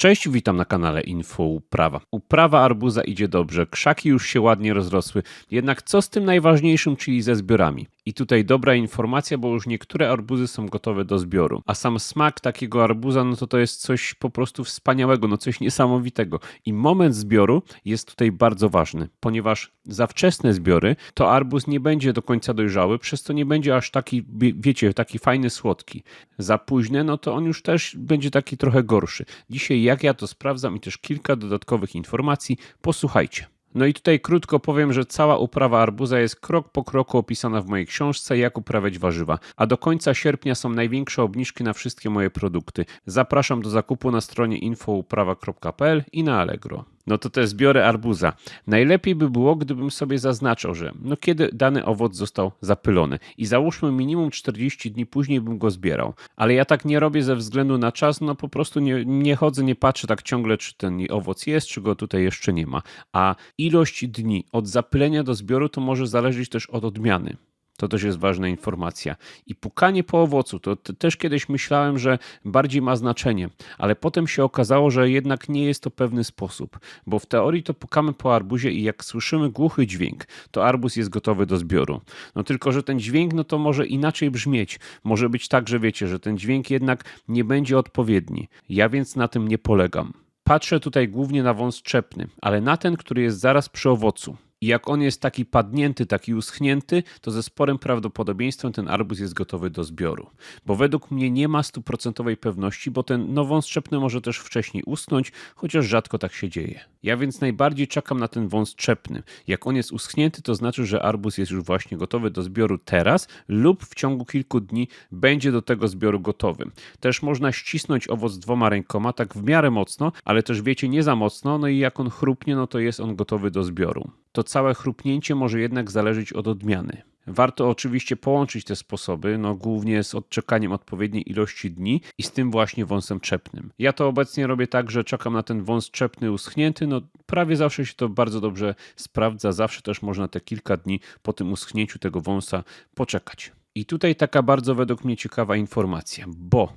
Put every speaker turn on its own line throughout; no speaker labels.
Cześć, witam na kanale Info Uprawa. Uprawa arbuza idzie dobrze, krzaki już się ładnie rozrosły, jednak co z tym najważniejszym, czyli ze zbiorami? I tutaj dobra informacja, bo już niektóre arbuzy są gotowe do zbioru, a sam smak takiego arbuza, no to to jest coś po prostu wspaniałego, no coś niesamowitego. I moment zbioru jest tutaj bardzo ważny, ponieważ za wczesne zbiory to arbuz nie będzie do końca dojrzały, przez to nie będzie aż taki, wie- wiecie, taki fajny, słodki. Za późne, no to on już też będzie taki trochę gorszy. Dzisiaj jak ja to sprawdzam i też kilka dodatkowych informacji, posłuchajcie. No i tutaj krótko powiem, że cała uprawa arbuza jest krok po kroku opisana w mojej książce Jak uprawiać warzywa, a do końca sierpnia są największe obniżki na wszystkie moje produkty. Zapraszam do zakupu na stronie infouprawa.pl i na Allegro. No to te zbiory arbuza. Najlepiej by było, gdybym sobie zaznaczał, że no kiedy dany owoc został zapylony i załóżmy minimum 40 dni później bym go zbierał. Ale ja tak nie robię ze względu na czas, no po prostu nie, nie chodzę, nie patrzę tak ciągle, czy ten owoc jest, czy go tutaj jeszcze nie ma. A ilość dni od zapylenia do zbioru to może zależeć też od odmiany. To też jest ważna informacja. I pukanie po owocu, to też kiedyś myślałem, że bardziej ma znaczenie, ale potem się okazało, że jednak nie jest to pewny sposób, bo w teorii to pukamy po arbuzie i jak słyszymy głuchy dźwięk, to arbuz jest gotowy do zbioru. No tylko, że ten dźwięk, no to może inaczej brzmieć. Może być tak, że wiecie, że ten dźwięk jednak nie będzie odpowiedni. Ja więc na tym nie polegam. Patrzę tutaj głównie na wąs czepny, ale na ten, który jest zaraz przy owocu. I jak on jest taki padnięty, taki uschnięty, to ze sporym prawdopodobieństwem ten arbuz jest gotowy do zbioru. Bo według mnie nie ma stuprocentowej pewności, bo ten no, wąs czepny może też wcześniej uschnąć, chociaż rzadko tak się dzieje. Ja więc najbardziej czekam na ten wąs czepny. Jak on jest uschnięty, to znaczy, że arbuz jest już właśnie gotowy do zbioru teraz lub w ciągu kilku dni będzie do tego zbioru gotowy. Też można ścisnąć owoc dwoma rękoma, tak w miarę mocno, ale też wiecie, nie za mocno, no i jak on chrupnie, no to jest on gotowy do zbioru. To całe chrupnięcie może jednak zależeć od odmiany. Warto oczywiście połączyć te sposoby, no głównie z odczekaniem odpowiedniej ilości dni i z tym właśnie wąsem czepnym. Ja to obecnie robię tak, że czekam na ten wąs czepny uschnięty, no prawie zawsze się to bardzo dobrze sprawdza, zawsze też można te kilka dni po tym uschnięciu tego wąsa poczekać. I tutaj taka bardzo według mnie ciekawa informacja, bo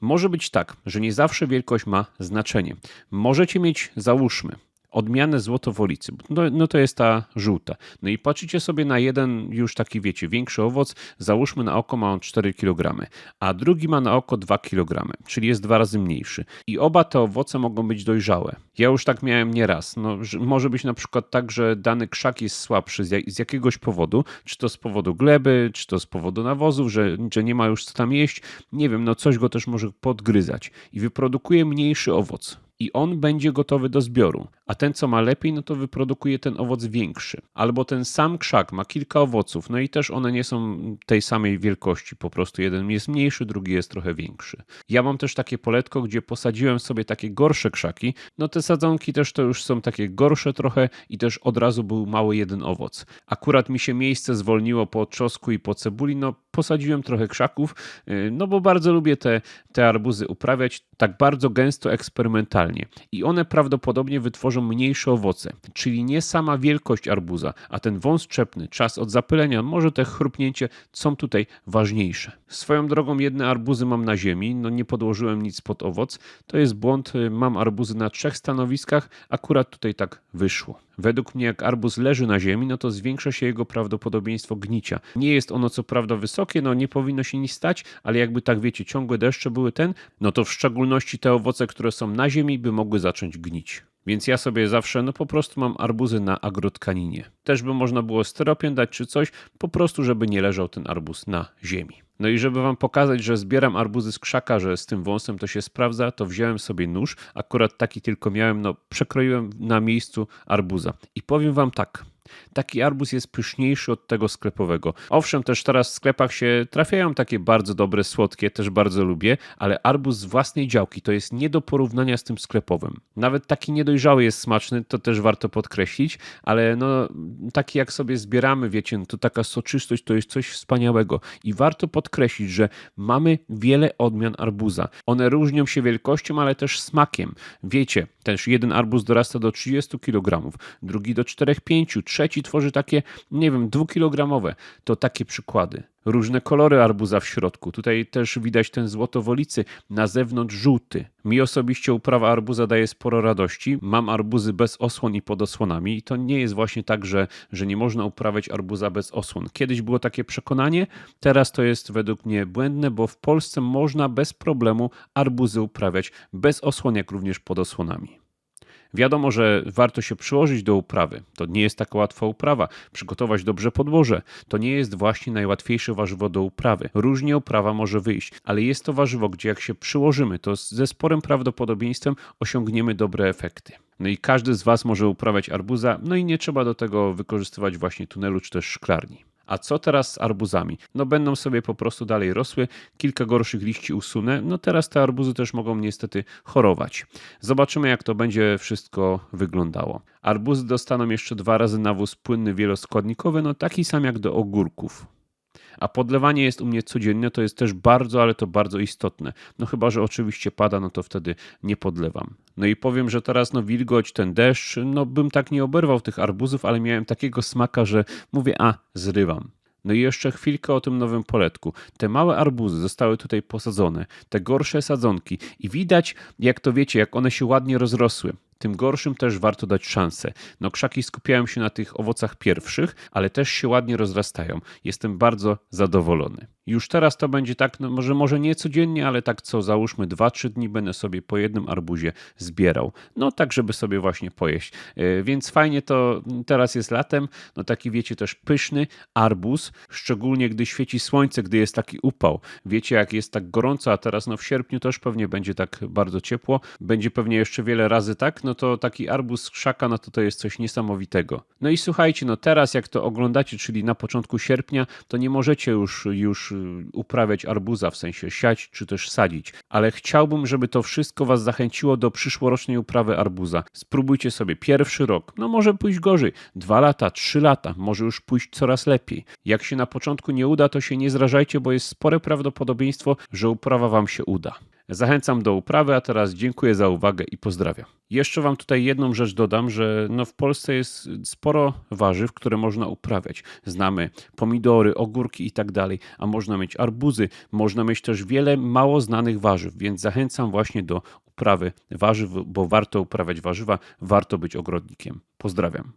może być tak, że nie zawsze wielkość ma znaczenie. Możecie mieć, załóżmy, odmianę złotowolicy. No, no to jest ta żółta. No i patrzycie sobie na jeden już taki, wiecie, większy owoc, załóżmy na oko ma on 4 kg, a drugi ma na oko 2 kg, czyli jest dwa razy mniejszy. I oba te owoce mogą być dojrzałe. Ja już tak miałem nieraz. No, że może być na przykład tak, że dany krzak jest słabszy z, jak, z jakiegoś powodu, czy to z powodu gleby, czy to z powodu nawozów, że, że nie ma już co tam jeść. Nie wiem, no coś go też może podgryzać i wyprodukuje mniejszy owoc i on będzie gotowy do zbioru. A ten, co ma lepiej, no to wyprodukuje ten owoc większy. Albo ten sam krzak ma kilka owoców, no i też one nie są tej samej wielkości. Po prostu jeden jest mniejszy, drugi jest trochę większy. Ja mam też takie poletko, gdzie posadziłem sobie takie gorsze krzaki. No te sadzonki też to już są takie gorsze trochę i też od razu był mały jeden owoc. Akurat mi się miejsce zwolniło po trzosku i po cebuli, no posadziłem trochę krzaków, yy, no bo bardzo lubię te, te arbuzy uprawiać tak bardzo gęsto, eksperymentalnie. I one prawdopodobnie wytworzą mniejsze owoce, czyli nie sama wielkość arbuza, a ten wąs czepny, czas od zapylenia, może te chrupnięcie są tutaj ważniejsze. Swoją drogą jedne arbuzy mam na ziemi, no nie podłożyłem nic pod owoc, to jest błąd, yy, mam arbuzy na trzech stanowiskach, akurat tutaj tak wyszło. Według mnie, jak arbuz leży na ziemi, no to zwiększa się jego prawdopodobieństwo gnicia. Nie jest ono co prawda wysokie, no nie powinno się nic stać, ale jakby tak wiecie, ciągłe deszcze były ten, no to w szczególności te owoce, które są na ziemi, by mogły zacząć gnić. Więc ja sobie zawsze, no po prostu mam arbuzy na agrotkaninie. Też by można było styropian dać czy coś, po prostu, żeby nie leżał ten arbuz na ziemi. No i żeby wam pokazać, że zbieram arbuzy z krzaka, że z tym wąsem to się sprawdza, to wziąłem sobie nóż, akurat taki tylko miałem, no przekroiłem na miejscu arbuza. I powiem wam tak, taki arbuz jest pyszniejszy od tego sklepowego. Owszem, też teraz w sklepach się trafiają takie bardzo dobre, słodkie, też bardzo lubię, ale arbuz z własnej działki to jest nie do porównania z tym sklepowym. Nawet taki niedojrzały jest smaczny, to też warto podkreślić, ale no taki jak sobie zbieramy, wiecie, no to taka soczystość to jest coś wspaniałego i warto podkreślić, że mamy wiele odmian arbuza. One różnią się wielkością, ale też smakiem. Wiecie, też jeden arbuz dorasta do 30 kg, drugi do 4-5, trzeci tworzy takie, nie wiem, dwukilogramowe. To takie przykłady. Różne kolory arbuza w środku. Tutaj też widać ten złotowolicy, na zewnątrz żółty. Mi osobiście uprawa arbuza daje sporo radości. Mam arbuzy bez osłon i pod osłonami i to nie jest właśnie tak, że, że nie można uprawiać arbuza bez osłon. Kiedyś było takie przekonanie, teraz to jest według mnie błędne, bo w Polsce można bez problemu arbuzy uprawiać bez osłon, jak również pod osłonami. Wiadomo, że warto się przyłożyć do uprawy. To nie jest taka łatwa uprawa. Przygotować dobrze podłoże to nie jest właśnie najłatwiejsze warzywo do uprawy. Różnie uprawa może wyjść, ale jest to warzywo, gdzie jak się przyłożymy, to ze sporym prawdopodobieństwem osiągniemy dobre efekty. No i każdy z Was może uprawiać arbuza, no i nie trzeba do tego wykorzystywać właśnie tunelu czy też szklarni. A co teraz z arbuzami? No będą sobie po prostu dalej rosły, kilka gorszych liści usunę, no teraz te arbuzy też mogą niestety chorować. Zobaczymy jak to będzie wszystko wyglądało. Arbuzy dostaną jeszcze dwa razy nawóz płynny wieloskładnikowy, no taki sam jak do ogórków. A podlewanie jest u mnie codziennie, to jest też bardzo, ale to bardzo istotne. No chyba, że oczywiście pada, no to wtedy nie podlewam. No i powiem, że teraz no wilgoć, ten deszcz, no bym tak nie oberwał tych arbuzów, ale miałem takiego smaka, że mówię, a zrywam. No i jeszcze chwilkę o tym nowym poletku. Te małe arbuzy zostały tutaj posadzone, te gorsze sadzonki i widać, jak to wiecie, jak one się ładnie rozrosły tym gorszym też warto dać szansę. No krzaki skupiają się na tych owocach pierwszych, ale też się ładnie rozrastają. Jestem bardzo zadowolony. Już teraz to będzie tak, no może, może nie codziennie, ale tak co załóżmy 2-3 dni będę sobie po jednym arbuzie zbierał. No tak, żeby sobie właśnie pojeść. Yy, więc fajnie to teraz jest latem, no taki wiecie też pyszny arbuz, szczególnie gdy świeci słońce, gdy jest taki upał. Wiecie jak jest tak gorąco, a teraz no w sierpniu też pewnie będzie tak bardzo ciepło. Będzie pewnie jeszcze wiele razy tak, no to taki arbuz krzaka, no to to jest coś niesamowitego. No i słuchajcie, no teraz jak to oglądacie, czyli na początku sierpnia, to nie możecie już, już uprawiać arbuza, w sensie siać czy też sadzić, ale chciałbym, żeby to wszystko Was zachęciło do przyszłorocznej uprawy arbuza. Spróbujcie sobie pierwszy rok, no może pójść gorzej, dwa lata, trzy lata, może już pójść coraz lepiej. Jak się na początku nie uda, to się nie zrażajcie, bo jest spore prawdopodobieństwo, że uprawa Wam się uda. Zachęcam do uprawy, a teraz dziękuję za uwagę i pozdrawiam. Jeszcze Wam tutaj jedną rzecz dodam, że no w Polsce jest sporo warzyw, które można uprawiać. Znamy pomidory, ogórki i tak dalej, a można mieć arbuzy, można mieć też wiele mało znanych warzyw, więc zachęcam właśnie do uprawy warzyw, bo warto uprawiać warzywa, warto być ogrodnikiem. Pozdrawiam.